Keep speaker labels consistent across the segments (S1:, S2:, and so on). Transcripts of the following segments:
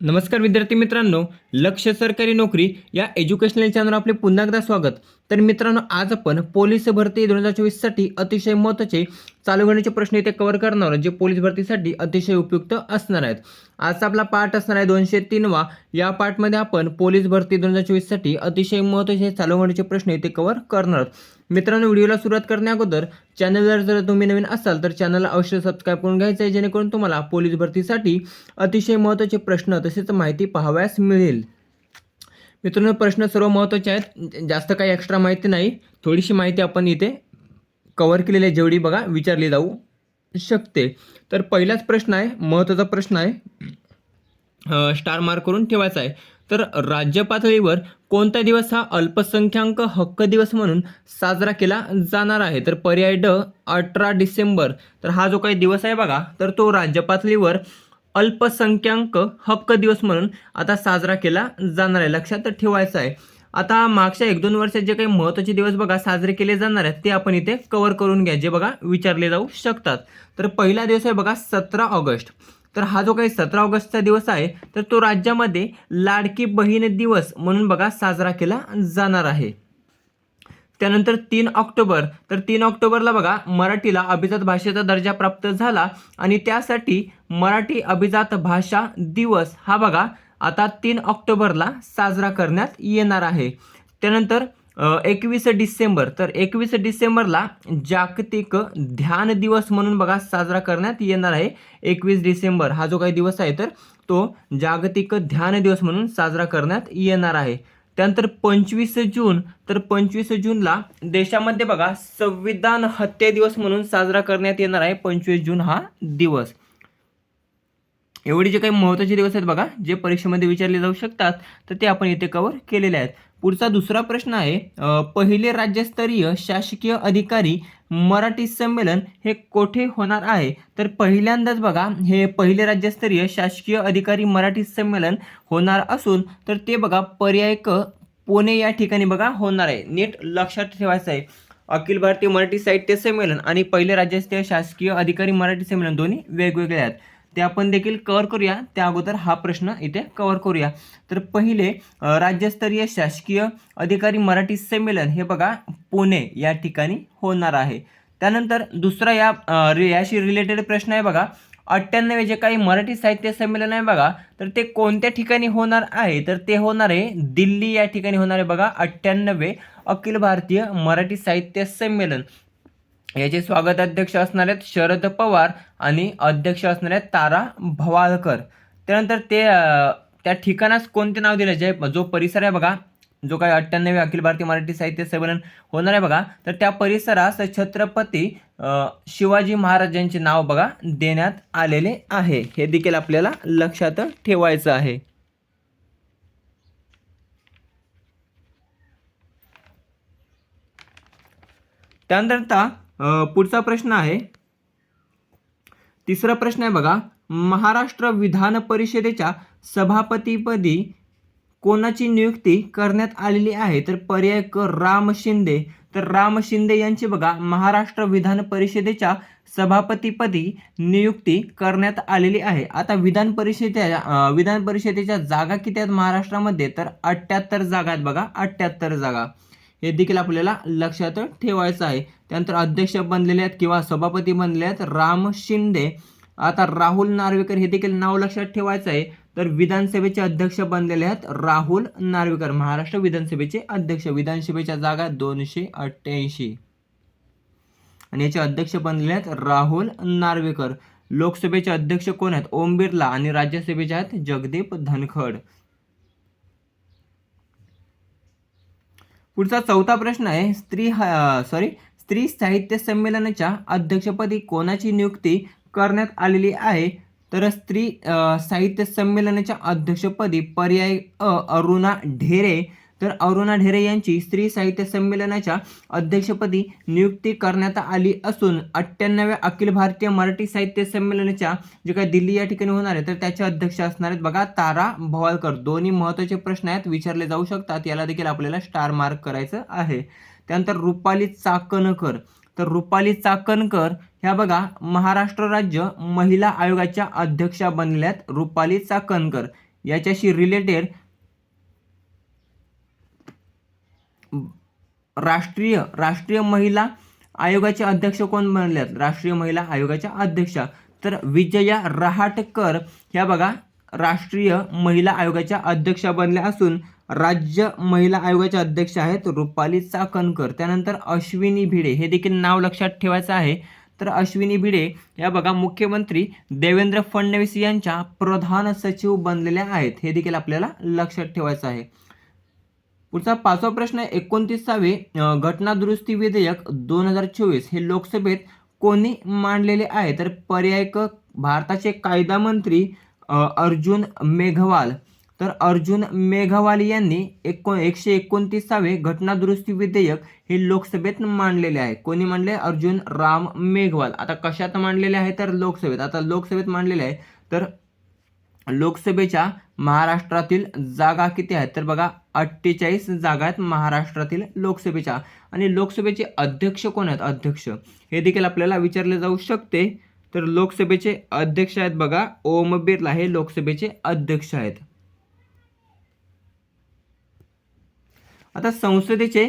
S1: नमस्कार विद्यार्थी मित्रांनो लक्ष सरकारी नोकरी या एज्युकेशनल चॅनल आपले पुन्हा एकदा स्वागत. तर मित्रांनो आज आपण पोलीस भरती दोन हजार चोवीससाठी अतिशय महत्त्वाचे चालू घडण्याचे प्रश्न इथे कव्हर करणार जे पोलीस भरतीसाठी अतिशय उपयुक्त असणार आहेत. आजचा आपला पाठ असणार आहे दोनशे तीनवा. या पाठमध्ये आपण पोलीस भरती दोन हजार चोवीससाठी अतिशय महत्त्वाचे चालू घडण्याचे प्रश्न इथे कव्हर करणार मित्रांनो व्हिडिओला सुरुवात करण्याअगोदर चॅनलवर जर तुम्ही नवीन असाल तर चॅनलला अवश्य सबस्क्राईब करून घ्यायचं आहे जेणेकरून तुम्हाला पोलीस भरतीसाठी अतिशय महत्त्वाचे प्रश्न तसेच माहिती पाहावयास मिळेल. मित्रांनो प्रश्न सर्व महत्त्वाचे आहेत. जास्त काही एक्स्ट्रा माहिती नाही. थोडीशी माहिती आपण इथे कवर केलेली जेवढी बघा विचारली जाऊ शकते. तर पहिलाच प्रश्न आहे महत्त्वाचा प्रश्न आहे स्टार मार्क करून ठेवायचा आहे. तर राज्य पातळीवर कोणता दिवस हा अल्पसंख्याक हक्क दिवस म्हणून साजरा केला जाणार आहे? तर पर्याय ड अठरा डिसेंबर. तर हा जो काही दिवस आहे बघा तर तो राज्य पातळीवर अल्पसंख्याक हक्क दिवस म्हणून आता साजरा केला जाणार आहे. लक्षात ठेवायचं आहे. आता मागच्या एक दोन वर्षात जे काही महत्त्वाचे दिवस बघा साजरे केले जाणार आहेत ते आपण इथे कव्हर करून घ्या जे बघा विचारले जाऊ शकतात. तर पहिला दिवस आहे बघा सतरा ऑगस्ट. तर हा जो काही सतरा ऑगस्टचा दिवस आहे तर तो राज्यामध्ये लाडकी बहीण दिवस म्हणून बघा साजरा केला जाणार आहे. त्यानंतर तीन ऑक्टोबर. तर तीन ऑक्टोबरला बघा मराठीला अभिजात भाषेचा दर्जा प्राप्त झाला आणि त्यासाठी मराठी अभिजात भाषा दिवस हा बघा आता तीन ऑक्टोबरला साजरा करण्यात येणार आहे. त्यानंतर एकवीस डिसेंबर तर एकवीस डिसेंबरला जागतिक ध्यान दिवस म्हणून बघा साजरा करण्यात येणार आहे. एकवीस डिसेंबर हा जो काही दिवस आहे तर तो जागतिक ध्यान दिवस म्हणून साजरा करण्यात येणार आहे. त्यानंतर पंचवीस जून तर पंचवीस जूनला देशामध्ये बघा संविधान हत्या दिवस म्हणून साजरा करण्यात येणार आहे. पंचवीस जून हा दिवस. एवढे जे काही महत्त्वाचे दिवस आहेत बघा जे परीक्षेमध्ये विचारले जाऊ शकतात तर ते आपण इथे कवर केलेले आहेत. पुढचा दुसरा प्रश्न आहे पहिले राज्यस्तरीय शासकीय अधिकारी मराठी संमेलन हे कोठे होणार आहे? तर पहिल्यांदाच बघा हे पहिले राज्यस्तरीय शासकीय अधिकारी मराठी संमेलन होणार असून तर ते बघा पर्याय क पुणे या ठिकाणी बघा होणार आहे. नीट लक्षात ठेवायचं आहे. अखिल भारतीय मराठी साहित्य संमेलन आणि पहिले राज्यस्तरीय शासकीय अधिकारी मराठी संमेलन दोन्ही वेगवेगळे आहेत. ते आपण देखील कव्हर करूया. त्या अगोदर हा प्रश्न इथे कव्हर करूया. तर पहिले राज्यस्तरीय शासकीय अधिकारी मराठी संमेलन हे बघा पुणे या ठिकाणी होणार आहे. त्यानंतर दुसरा या रि- याशी रिलेटेड प्रश्न आहे बघा. अठ्ठ्याण्णव जे काही मराठी साहित्य संमेलन आहे बघा तर ते कोणत्या ठिकाणी होणार आहे? तर ते होणार आहे दिल्ली या ठिकाणी होणार आहे बघा अठ्ठ्याण्णवे अखिल भारतीय मराठी साहित्य संमेलन. याचे स्वागत अध्यक्ष असणार आहेत शरद पवार आणि अध्यक्ष असणार आहेत तारा भवाळकर त्यानंतर ते त्या ठिकाणास कोणते नाव दिलं? जे जो परिसर आहे बघा जो काही अठ्ठ्याण्णवे अखिल भारतीय मराठी साहित्य संमेलन होणार आहे बघा तर त्या परिसरास छत्रपती शिवाजी महाराजांचे नाव बघा देण्यात आलेले आहे. हे देखील आपल्याला लक्षात ठेवायचं आहे. त्यानंतर पुढचा प्रश्न आहे. तिसरा प्रश्न आहे बघा. महाराष्ट्र विधान परिषदेच्या सभापतीपदी कोणाची नियुक्ती करण्यात आलेली आहे? तर पर्याय क राम शिंदे. तर राम शिंदे यांची बघा महाराष्ट्र विधान परिषदेच्या सभापतीपदी नियुक्ती करण्यात आलेली आहे. आता विधान परिषदेच्या विधान परिषदेच्या जागा किती आहेत महाराष्ट्रामध्ये? तर अठ्ठ्याहत्तर जागा आहेत बघा अठ्ठ्याहत्तर जागा. हे देखील आपल्याला लक्षात ठेवायचं आहे. त्यानंतर अध्यक्ष बनलेले आहेत किंवा सभापती बनलेले आहेत राम शिंदे. आता राहुल नार्वेकर हे देखील नाव लक्षात ठेवायचं आहे. तर विधानसभेचे अध्यक्ष बनलेले आहेत राहुल नार्वेकर. महाराष्ट्र विधानसभेचे अध्यक्ष. विधानसभेच्या जागा दोनशे अठ्ठ्याऐंशी. आणि याचे अध्यक्ष बनलेले आहेत राहुल नार्वेकर. लोकसभेचे अध्यक्ष कोण आहेत? ओम बिर्ला. आणि राज्यसभेचे आहेत जगदीप धनखड. पुढचा चौथा प्रश्न आहे स्त्री सॉरी स्त्री साहित्य संमेलनाच्या अध्यक्षपदी कोणाची नियुक्ती करण्यात आलेली आहे? तर स्त्री साहित्य संमेलनाच्या अध्यक्षपदी पर्याय अ अरुणा ढेरे तर अरुणा ढेरे यांची स्त्री साहित्य संमेलनाच्या अध्यक्षपदी नियुक्ती करण्यात आली असून अठ्ठ्याण्णव्या अखिल भारतीय मराठी साहित्य संमेलनाच्या जे काही दिल्ली या ठिकाणी होणार आहे तर त्याचे अध्यक्ष असणार आहेत बघा तारा भवालकर. दोन्ही महत्त्वाचे प्रश्न आहेत विचारले जाऊ शकतात. याला देखील आपल्याला स्टार मार्क करायचं आहे. त्यानंतर रुपाली चाकणकर. तर रुपाली चाकणकर ह्या बघा महाराष्ट्र राज्य महिला आयोगाच्या अध्यक्षा बनल्यात रुपाली चाकणकर. याच्याशी रिलेटेड राष्ट्रीय राष्ट्रीय महिला आयोगाचे अध्यक्ष कोण बनल्यात राष्ट्रीय महिला आयोगाच्या अध्यक्षा. तर विजया रहाटकर ह्या बघा राष्ट्रीय महिला आयोगाच्या अध्यक्षा बनल्या असून राज्य महिला आयोगाच्या अध्यक्ष आहेत रुपाली चाकणकर त्यानंतर अश्विनी भिडे हे देखील नाव लक्षात ठेवायचं आहे. तर अश्विनी भिडे या बघा मुख्यमंत्री देवेंद्र फडणवीस यांच्या प्रधान सचिव बनलेल्या आहेत. हे देखील आपल्याला लक्षात ठेवायचं आहे. पुढचा पाचवा प्रश्न आहे. एकोणतीसावे घटना दुरुस्ती विधेयक दोन हजार चोवीस हे लोकसभेत कोणी मांडलेले आहे? तर पर्याय क भारताचे कायदा मंत्री अर्जुन मेघवाल. तर अर्जुन मेघवाल यांनी एको एकशे एकोणतीसावे घटना दुरुस्ती विधेयक हे लोकसभेत मांडलेले आहे. कोणी मांडले? अर्जुन राम मेघवाल. आता कशात मांडलेले आहे? तर लोकसभेत. आता लोकसभेत मांडलेले आहे. तर लोकसभेच्या महाराष्ट्रातील जागा किती आहेत? तर बघा अठ्ठेचाळीस जागा आहेत महाराष्ट्रातील लोकसभेच्या. आणि लोकसभेचे अध्यक्ष कोण आहेत? अध्यक्ष. हे देखील आपल्याला विचारले जाऊ शकते. तर लोकसभेचे अध्यक्ष आहेत बघा ओम बिर्ला हे लोकसभेचे अध्यक्ष आहेत. आता संसदेचे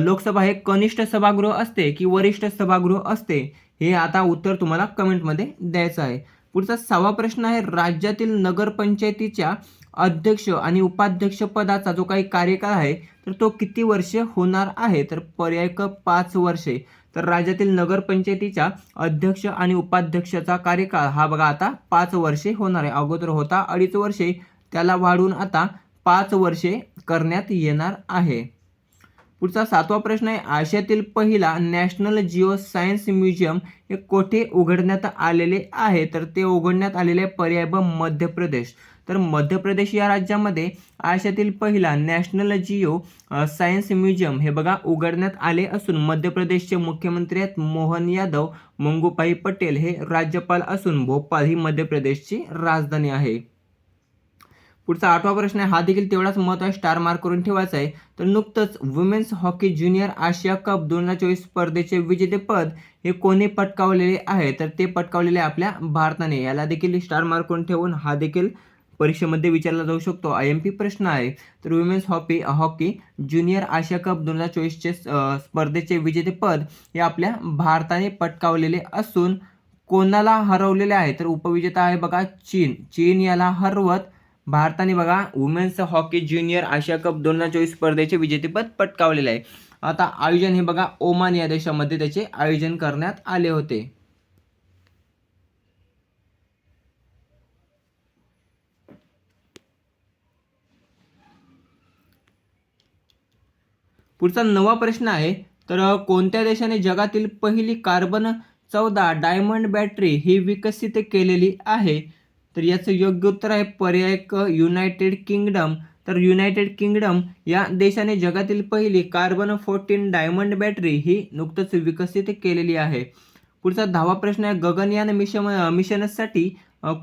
S1: लोकसभा हे कनिष्ठ सभागृह असते की वरिष्ठ सभागृह असते? हे आता उत्तर तुम्हाला कमेंटमध्ये द्यायचं आहे. पुढचा सहावा प्रश्न आहे राज्यातील नगरपंचायतीच्या अध्यक्ष आणि उपाध्यक्ष पदाचा जो काही कार्यकाळ आहे तर तो किती वर्षे होणार आहे? तर पर्याय क पाच वर्षे. तर राज्यातील नगरपंचायतीच्या अध्यक्ष आणि उपाध्यक्षाचा कार्यकाळ हा बघा आता पाच वर्षे होणार आहे. अगोदर होता अडीच वर्षे. त्याला वाढून आता पाच वर्षे करण्यात येणार आहे. पुढचा सातवा प्रश्न आहे. आशियातील पहिला नॅशनल जिओ सायन्स म्युझियम हे कोठे उघडण्यात आलेले आहे? तर ते उघडण्यात आलेले पर्याय ब मध्य प्रदेश. तर मध्य प्रदेश या राज्यामध्ये आशियातील पहिला नॅशनल जिओ सायन्स म्युझियम हे बघा उघडण्यात आले असून मध्य प्रदेशचे मुख्यमंत्री आहेत मोहन यादव मंगूभाई पटेल हे राज्यपाल असून भोपाळ ही मध्य प्रदेशची राजधानी आहे. पुढचा आठवा प्रश्न आहे. हा देखील तेवढाच महत्त्वाचा स्टार मार्क करून ठेवायचा आहे. तर नुकतंच women's hockey junior Asia cup दोन हजार चोवीस स्पर्धेचे विजेतेपद हे कोणी पटकावलेले आहे? तर ते पटकावलेले आपल्या भारताने. याला देखील स्टार मार्क करून ठेवून हा देखील परीक्षेमध्ये विचारला जाऊ शकतो. आय एम पी प्रश्न आहे. तर women's hockey hockey junior Asia cup दोन हजार चोवीसचे स्पर्धेचे विजेतेपद हे आपल्या भारताने पटकावलेले असून कोणाला हरवलेले आहे? तर उपविजेता आहे बघा चीन. चीन याला हरवत भारताने बघा women's hockey junior Asia cup दोन हजार चोवीस स्पर्धेचे विजेतेपद पटकावलेले आहे. आता आयोजन हे बघा ओमान या देशामध्ये त्याचे आयोजन करण्यात आले होते. पुढचा नवा प्रश्न आहे तर कोणत्या देशाने जगातील पहिली कार्बन चौदा डायमंड बॅटरी ही विकसित केलेली आहे? तर याचं योग्य उत्तर आहे पर्याय क युनायटेड किंगडम तर युनायटेड किंगडम या देशाने जगातील पहिली कार्बन फोर्टीन डायमंड बॅटरी ही नुकतंच विकसित केलेली आहे. पुढचा दहावा प्रश्न आहे गगनयान मिशन मिशनसाठी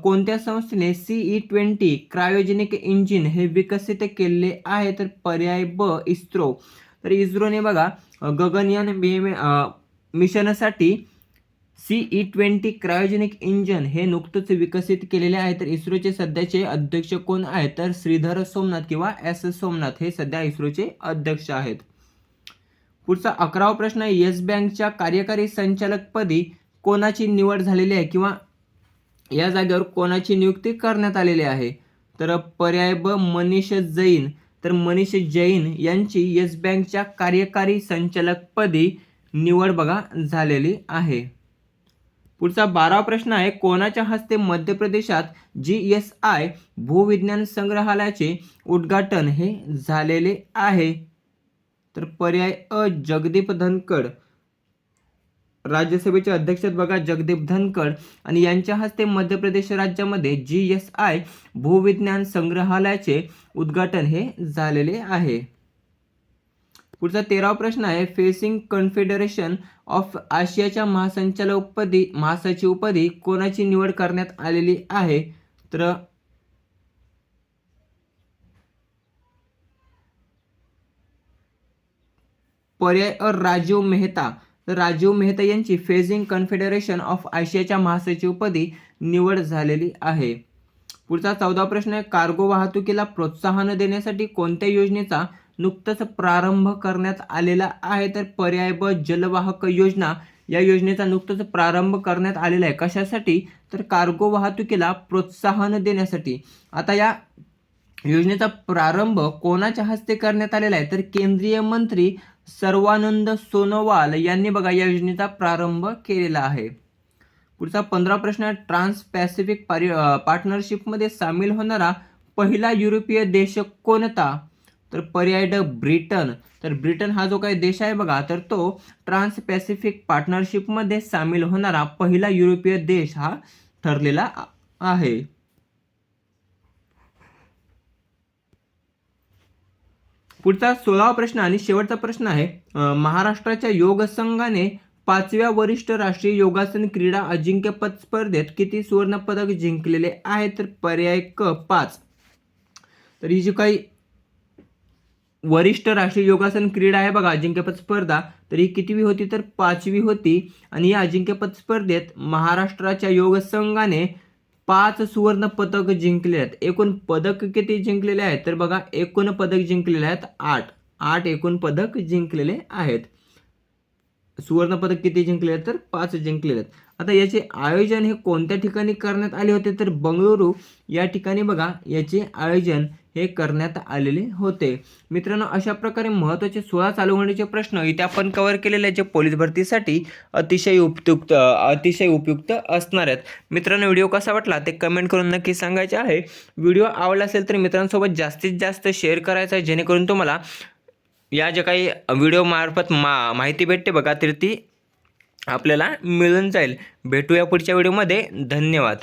S1: कोणत्या संस्थेने सीई ट्वेंटी क्रायोजेनिक इंजिन हे विकसित केले आहे? तर पर्याय ब इस्रो. तर इस्रोने बघा गगनयान मिशनसाठी C E twenty cryogenic engine हे नुकतंच विकसित केलेले आहे तर इस्रोचे सध्याचे अध्यक्ष कोण आहेत? तर श्रीधर सोमनाथ किंवा एस एस सोमनाथ हे सध्या इस्रोचे अध्यक्ष आहेत. पुढचा अकरावा प्रश्न येस बँकच्या कार्यकारी संचालकपदी कोणाची निवड झालेली आहे किंवा या जागेवर कोणाची नियुक्ती करण्यात आलेली आहे? तर पर्याय ब मनीष जैन. तर मनीष जैन यांची येस बँकच्या कार्यकारी संचालकपदी निवड बघा झालेली आहे. पुढचा बारावा प्रश्न आहे कोणाच्या हस्ते मध्य प्रदेशात जी एस आय भूविज्ञान संग्रहालयाचे उद्घाटन हे झालेले आहे? तर पर्याय अ जगदीप धनकड राज्यसभेचे अध्यक्ष बघा जगदीप धनकड आणि यांच्या हस्ते मध्य प्रदेश राज्यामध्ये जी एस आय भूविज्ञान संग्रहालयाचे उद्घाटन हे झालेले आहे. पुढचा तेरावा प्रश्न आहे फेसिंग कन्फेडरेशन ऑफ आशियाच्या महासंचालकपदी महासचिवपदी कोणाची निवड करण्यात आलेली आहे? तर पर्याय अ राजीव मेहता. तर राजीव मेहता यांची फेझिंग कन्फेडरेशन ऑफ आशियाच्या महासचिवपदी निवड झालेली आहे. पुढचा चौदा प्रश्न आहे कार्गो वाहतुकीला प्रोत्साहन देण्यासाठी कोणत्या योजनेचा नुकताच प्रारंभ करण्यात आलेला आहे. तर पर्याय ब जलवाहक योजना या योजनेचा नुकताच प्रारंभ करण्यात आलेला आहे. कशासाठी? तर कार्गो वाहतुकीला प्रोत्साहन देण्यासाठी. आता या योजनेचा प्रारंभ कोणाच्या हस्ते करण्यात आलेला आहे? तर केंद्रीय मंत्री सर्वानंद सोनोवाल यांनी बघा या योजनेचा प्रारंभ केलेला आहे. पुढचा पंधरा प्रश्न ट्रान्स पॅसिफिक पारि पार्टनरशिपमध्ये सामील होणारा पहिला युरोपीय देश कोणता? तर पर्याय ड ब्रिटन. तर ब्रिटन हा जो काही देश आहे बघा तर तो ट्रान्स पॅसिफिक पार्टनरशिपमध्ये सामील होणारा पहिला युरोपीय देश हा ठरलेला आहे. पुढचा सोळावा प्रश्न आणि शेवटचा प्रश्न आहे महाराष्ट्राच्या योग संघाने पाचव्या वरिष्ठ राष्ट्रीय योगासन क्रीडा अजिंक्यपद स्पर्धेत किती सुवर्ण पदक जिंकलेले आहेत? तर पर्याय क पाच. तर ही जी काही वरिष्ठ राष्ट्रीय योगासन क्रीडा आहे बघा अजिंक्यपद स्पर्धा. तर ही कितवी होती? तर पाचवी होती. आणि या अजिंक्यपद स्पर्धेत महाराष्ट्राच्या योग संघाने पाच सुवर्ण पदक जिंकले आहेत. एकूण पदक किती जिंकलेले आहेत? तर बघा एकूण पदक जिंकलेले आहेत आठ. आठ एकूण पदक जिंकलेले आहेत. सुवर्ण पदक किती जिंकले आहेत? तर पाच जिंकलेले आहेत. आता याचे आयोजन हे कोणत्या ठिकाणी करण्यात आले होते? तर बंगळुरू या ठिकाणी बघा याचे आयोजन हे करण्यात आलेले होते. मित्रांनो अशा प्रकारे महत्त्वाचे सोळा चालू होण्याचे प्रश्न इथे आपण कव्हर केलेले आहेत जे पोलीस भरतीसाठी अतिशय उपयुक्त अतिशय उपयुक्त असणार आहेत. मित्रांनो व्हिडिओ कसा वाटला ते कमेंट करून नक्की सांगायचे आहे. व्हिडिओ आवडला असेल तर मित्रांसोबत जास्तीत जास्त शेअर करायचा आहे जेणेकरून तुम्हाला या ज्या काही व्हिडिओमार्फत मा माहिती भेटते बघा तर ती आपल्याला मिळून जाईल. भेटूया पुढच्या व्हिडिओमध्ये. धन्यवाद.